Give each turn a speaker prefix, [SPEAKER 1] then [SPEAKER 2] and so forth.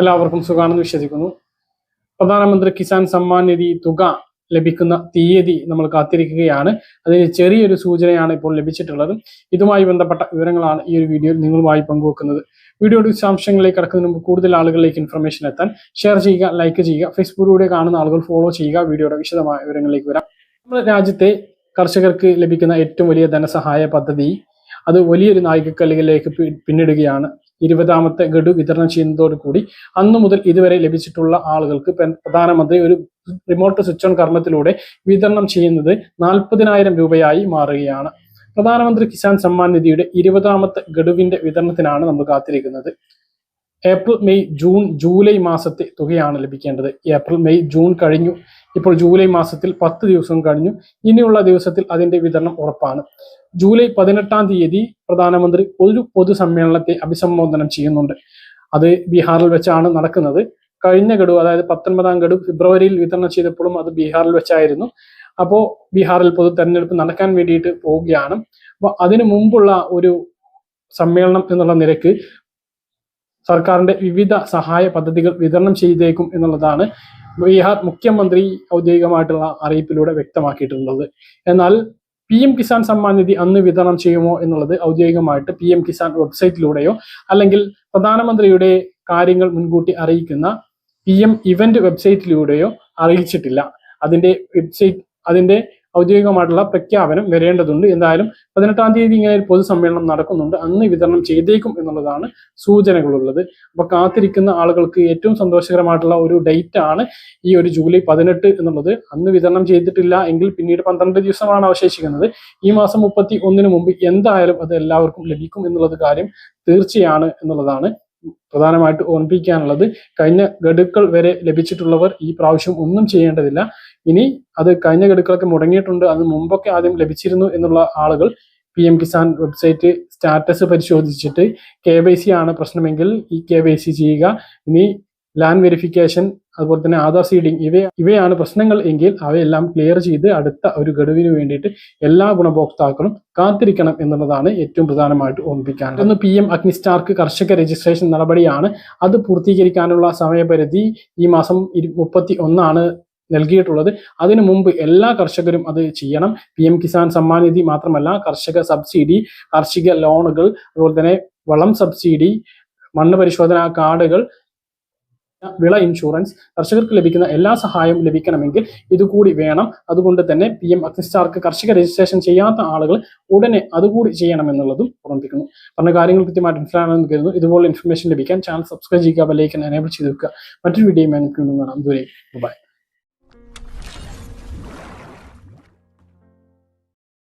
[SPEAKER 1] എല്ലാവർക്കും സുഖാണെന്ന് വിശ്വസിക്കുന്നു. പ്രധാനമന്ത്രി കിസാൻ സമ്മാൻ നിധി തുക ലഭിക്കുന്ന തീയതി നമ്മൾ കാത്തിരിക്കുകയാണ്. അതിന് ചെറിയൊരു സൂചനയാണ് ഇപ്പോൾ ലഭിച്ചിട്ടുള്ളത്. ഇതുമായി ബന്ധപ്പെട്ട വിവരങ്ങളാണ് ഈ ഒരു വീഡിയോയിൽ നിങ്ങളുമായി പങ്കുവെക്കുന്നത്. വീഡിയോയുടെ വിശദാംശങ്ങളിലേക്ക് കടക്കുന്നതിന് മുമ്പ് കൂടുതൽ ആളുകളിലേക്ക് ഇൻഫർമേഷൻ എത്താൻ ഷെയർ ചെയ്യുക ലൈക്ക് ചെയ്യുക ഫേസ്ബുക്കിലൂടെ കാണുന്ന ആളുകൾ ഫോളോ ചെയ്യുക. വീഡിയോയുടെ വിശദമായ വിവരങ്ങളിലേക്ക് വരാം. നമ്മുടെ രാജ്യത്തെ കർഷകർക്ക് ലഭിക്കുന്ന ഏറ്റവും വലിയ ധനസഹായ പദ്ധതി അത് വലിയൊരു നായികക്കല്ലുകളിലേക്ക് പിന്നിടുകയാണ്. ഇരുപതാമത്തെ ഗഡു വിതരണം ചെയ്യുന്നതോടുകൂടി അന്നു മുതൽ ഇതുവരെ ലഭിച്ചിട്ടുള്ള ആളുകൾക്ക് പ്രധാനമന്ത്രി ഒരു റിമോട്ട് സ്വിച്ച് ഓൺ കർമ്മത്തിലൂടെ വിതരണം ചെയ്യുന്നത് നാൽപ്പതിനായിരം രൂപയായി മാറുകയാണ്. പ്രധാനമന്ത്രി കിസാൻ സമ്മാൻ നിധിയുടെ ഇരുപതാമത്തെ ഗഡുവിന്റെ വിതരണത്തിനാണ് നമ്മൾ കാത്തിരിക്കുന്നത്. ഏപ്രിൽ മെയ് ജൂൺ ജൂലൈ മാസത്തെ തുകയാണ് ലഭിക്കേണ്ടത്. ഏപ്രിൽ മെയ് ജൂൺ കഴിഞ്ഞു. ഇപ്പോൾ ജൂലൈ മാസത്തിൽ പത്ത് ദിവസം കഴിഞ്ഞു. ഇനിയുള്ള ദിവസത്തിൽ അതിന്റെ വിതരണം ഉറപ്പാണ്. ജൂലൈ പതിനെട്ടാം തീയതി പ്രധാനമന്ത്രി ഒരു പൊതുസമ്മേളനത്തെ അഭിസംബോധന ചെയ്യുന്നുണ്ട്. അത് ബീഹാറിൽ വെച്ചാണ് നടക്കുന്നത്. കഴിഞ്ഞ ഗഡു അതായത് പത്തൊൻപതാം ഗഡു ഫെബ്രുവരിയിൽ വിതരണം ചെയ്തപ്പോഴും അത് ബീഹാറിൽ വെച്ചായിരുന്നു. അപ്പോൾ ബീഹാറിൽ പൊതു തെരഞ്ഞെടുപ്പ് നടക്കാൻ വേണ്ടിയിട്ട് പോവുകയാണ്. അപ്പോൾ അതിനു മുമ്പുള്ള ഒരു സമ്മേളനം എന്നുള്ള നിരക്ക് സർക്കാരിന്റെ വിവിധ സഹായ പദ്ധതികൾ വിതരണം ചെയ്തേക്കും എന്നുള്ളതാണ് ബീഹാർ മുഖ്യമന്ത്രി ഔദ്യോഗികമായിട്ടുള്ള അറിയിപ്പിലൂടെ വ്യക്തമാക്കിയിട്ടുള്ളത്. എന്നാൽ പി എം കിസാൻ സമ്മാൻ നിധി അന്ന് വിതരണം ചെയ്യുമോ എന്നുള്ളത് ഔദ്യോഗികമായിട്ട് പി എം കിസാൻ വെബ്സൈറ്റിലൂടെയോ അല്ലെങ്കിൽ പ്രധാനമന്ത്രിയുടെ കാര്യങ്ങൾ മുൻകൂട്ടി അറിയിക്കുന്ന പി എം ഇവന്റ് വെബ്സൈറ്റിലൂടെയോ അറിയിച്ചിട്ടില്ല. അതിന്റെ വെബ്സൈറ്റ് അതിന്റെ ഔദ്യോഗികമായിട്ടുള്ള പ്രഖ്യാപനം വരേണ്ടതുണ്ട്. എന്തായാലും പതിനെട്ടാം തീയതി ഇങ്ങനെ ഒരു പൊതുസമ്മേളനം നടക്കുന്നുണ്ട്. അന്ന് വിതരണം ചെയ്തേക്കും എന്നുള്ളതാണ് സൂചനകളുള്ളത്. അപ്പൊ കാത്തിരിക്കുന്ന ആളുകൾക്ക് ഏറ്റവും സന്തോഷകരമായിട്ടുള്ള ഒരു ഡേറ്റ് ആണ് ഈ ഒരു ജൂലൈ പതിനെട്ട് എന്നുള്ളത്. അന്ന് വിതരണം ചെയ്തിട്ടില്ല എങ്കിൽ പിന്നീട് പന്ത്രണ്ട് ദിവസമാണ് അവശേഷിക്കുന്നത്. ഈ മാസം മുപ്പത്തി ഒന്നിന് മുമ്പ് എന്തായാലും അത് എല്ലാവർക്കും ലഭിക്കും എന്നുള്ളത് കാര്യം തീർച്ചയാണ് എന്നുള്ളതാണ്. പ്രധാനമായിട്ട് ഓർമ്മിപ്പിക്കാനുള്ളത്. കഴിഞ്ഞ ഗഡുക്കൾ വരെ ലഭിച്ചിട്ടുള്ളവർ ഈ പ്രാവശ്യം ഒന്നും ചെയ്യേണ്ടതില്ല. ഇനി അത് കഴിഞ്ഞ ഗഡുക്കളൊക്കെ മുടങ്ങിയിട്ടുണ്ട്. അത് മുമ്പൊക്കെ ആദ്യം ലഭിച്ചിരുന്നു എന്നുള്ള ആളുകൾ P M Kisan website status പരിശോധിച്ചിട്ട് കെ വൈ സി ആണ് പ്രശ്നമെങ്കിൽ ഈ കെ വൈ സി ചെയ്യുക. ഇനി ലാൻഡ് വെരിഫിക്കേഷൻ അതുപോലെ തന്നെ ആധാർ സീഡിംഗ് ഇവ ഇവയാണ് പ്രശ്നങ്ങൾ എങ്കിൽ അവയെല്ലാം ക്ലിയർ ചെയ്ത് അടുത്ത ഒരു ഗഡുവിന് വേണ്ടിയിട്ട് എല്ലാ ഗുണഭോക്താക്കളും കാത്തിരിക്കണം എന്നുള്ളതാണ് ഏറ്റവും പ്രധാനമായിട്ട് ഓർമ്മിപ്പിക്കാൻ ഒന്ന് പി എം അഗ്നിസ്റ്റാർക്ക് കർഷക രജിസ്ട്രേഷൻ നടപടിയാണ്. അത് പൂർത്തീകരിക്കാനുള്ള സമയപരിധി ഈ മാസം മുപ്പത്തി ഒന്നാണ് നൽകിയിട്ടുള്ളത്. അതിനു മുമ്പ് എല്ലാ കർഷകരും അത് ചെയ്യണം. പി എം കിസാൻ സമ്മാൻ നിധി മാത്രമല്ല കർഷക സബ്സിഡി കാർഷിക ലോണുകൾ അതുപോലെ തന്നെ വളം സബ്സിഡി മണ്ണ് പരിശോധന കാർഡുകൾ വിള ഇൻഷുറൻസ് കർഷകർക്ക് ലഭിക്കുന്ന എല്ലാ സഹായവും ലഭിക്കണമെങ്കിൽ ഇതുകൂടി വേണം. അതുകൊണ്ട് തന്നെ പി എം അഗ്നിസ്റ്റാർക്ക് കർഷക രജിസ്ട്രേഷൻ ചെയ്യാത്ത ആളുകൾ ഉടനെ അതുകൂടി ചെയ്യണമെന്നുള്ളതും ഓർമ്മിപ്പിക്കുന്നു. പറഞ്ഞ കാര്യങ്ങൾ കൃത്യമായിട്ട് മനസ്സിലാണെന്ന് കരുതുന്നു. ഇതുപോലെ ഇൻഫർമേഷൻ ലഭിക്കാൻ ചാനൽ സബ്സ്ക്രൈബ് ചെയ്യുക ബെല്ലൈക്കൻ എനേബിൾ ചെയ്ത് വെക്കുക. മറ്റൊരു വീഡിയോ ഞാൻ കാണാം. ദൂരെ ബൈ